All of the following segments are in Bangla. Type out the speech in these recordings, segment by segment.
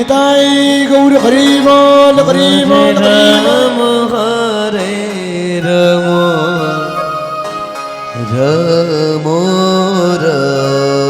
নিতাই গৌর হরি বল হরি বল হরি বল। রাম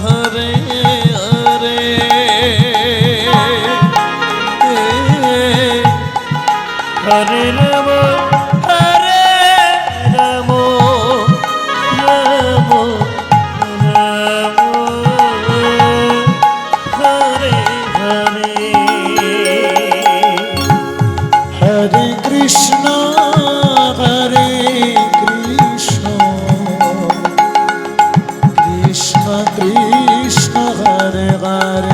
কৃষ্ণ amar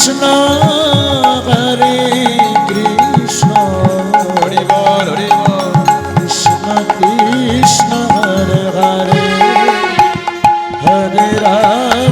কৃষ্ণ হরে কৃষ্ণ হরে বল হরে বল। কৃষ্ণ কৃষ্ণ হরে হরে। হরে রাম।